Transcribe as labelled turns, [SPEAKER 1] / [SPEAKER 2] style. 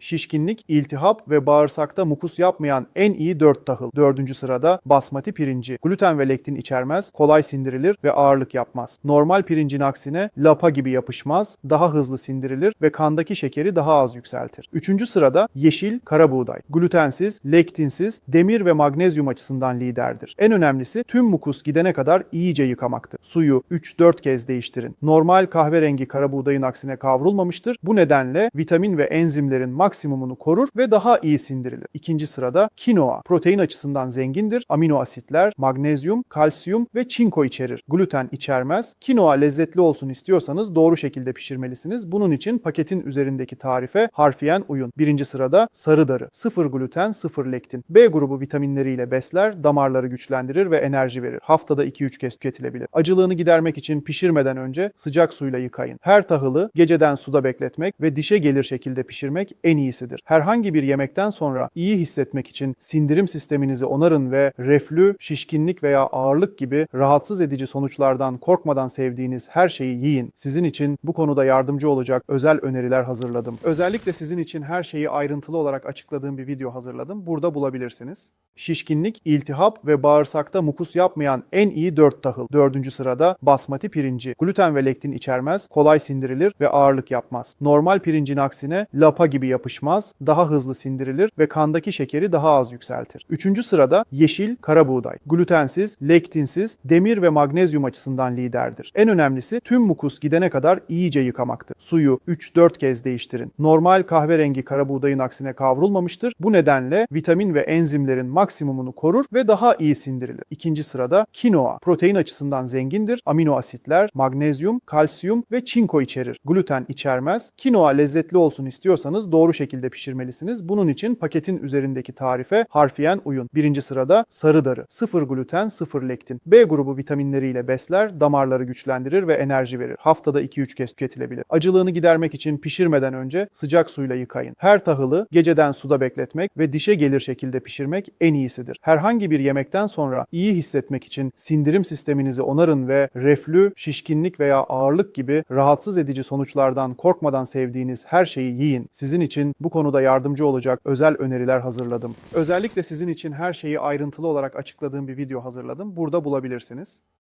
[SPEAKER 1] Şişkinlik, iltihap ve bağırsakta mukus yapmayan en iyi 4 tahıl. Dördüncü sırada basmati pirinci. Gluten ve lektin içermez, kolay sindirilir ve ağırlık yapmaz. Normal pirincin aksine lapa gibi yapışmaz, daha hızlı sindirilir ve kandaki şekeri daha az yükseltir. Üçüncü sırada yeşil kara buğday. Glutensiz, lektinsiz, demir ve magnezyum açısından liderdir. En önemlisi tüm mukus gidene kadar iyice yıkamaktır. Suyu 3-4 kez değiştirin. Normal kahverengi kara buğdayın aksine kavrulmamıştır. Bu nedenle vitamin ve enzimlerin maksimumunu korur ve daha iyi sindirilir. İkinci sırada kinoa. Protein açısından zengindir. Amino asitler, magnezyum, kalsiyum ve çinko içerir. Gluten içermez. Kinoa lezzetli olsun istiyorsanız doğru şekilde pişirmelisiniz. Bunun için paketin üzerindeki tarife harfiyen uyun. Birinci sırada sarı darı. Sıfır gluten, sıfır lektin. B grubu vitaminleriyle besler, damarları güçlendirir ve enerji verir. Haftada 2-3 kez tüketilebilir. Acılığını gidermek için pişirmeden önce sıcak suyla yıkayın. Her tahılı geceden suda bekletmek ve dişe gelir şekilde pişirmek en iyisidir. Herhangi bir yemekten sonra iyi hissetmek için sindirim sisteminizi onarın ve reflü, şişkinlik veya ağırlık gibi rahatsız edici sonuçlardan korkmadan sevdiğiniz her şeyi yiyin. Sizin için bu konuda yardımcı olacak özel öneriler hazırladım. Özellikle sizin için her şeyi ayrıntılı olarak açıkladığım bir video hazırladım. Burada bulabilirsiniz. Şişkinlik, iltihap ve bağırsakta mukus yapmayan en iyi 4 tahıl. Dördüncü sırada basmati pirinci. Gluten ve lektin içermez, kolay sindirilir ve ağırlık yapmaz. Normal pirincin aksine lapa gibi yapışmaz, daha hızlı sindirilir ve kandaki şekeri daha az yükseltir. Üçüncü sırada yeşil kara buğday. Glutensiz, lektinsiz, demir ve magnezyum açısından liderdir. En önemlisi tüm mukus gidene kadar iyice yıkamaktır. Suyu 3-4 kez değiştirin. Normal kahverengi kara buğdayın aksine kavrulmamıştır. Bu nedenle vitamin ve enzimlerin maksimumunu korur ve daha iyi sindirilir. İkinci sırada kinoa. Protein açısından zengindir. Amino asitler, magnezyum, kalsiyum ve çinko içerir. Gluten içermez. Kinoa lezzetli olsun istiyorsanız doğru şekilde pişirmelisiniz. Bunun için paketin üzerindeki tarife harfiyen uyun. Birinci sırada sarı darı. Sıfır gluten, sıfır lektin. B grubu vitaminleriyle besler, damarları güçlendirir ve enerji verir. Haftada 2-3 kez tüketilebilir. Acılığını gidermek için pişirmeden önce sıcak suyla yıkayın. Her tahılı geceden suda bekletmek ve dişe gelir şekilde pişirmek en iyisidir. Herhangi bir yemekten sonra iyi hissetmek için sindirim sisteminizi onarın ve reflü, şişkinlik veya ağırlık gibi rahatsız edici sonuçlardan korkmadan sevdiğiniz her şeyi yiyin. Sizin için bu konuda yardımcı olacak özel öneriler hazırladım. Özellikle sizin için her şeyi ayrıntılı olarak açıkladığım bir video hazırladım. Burada bulabilirsiniz.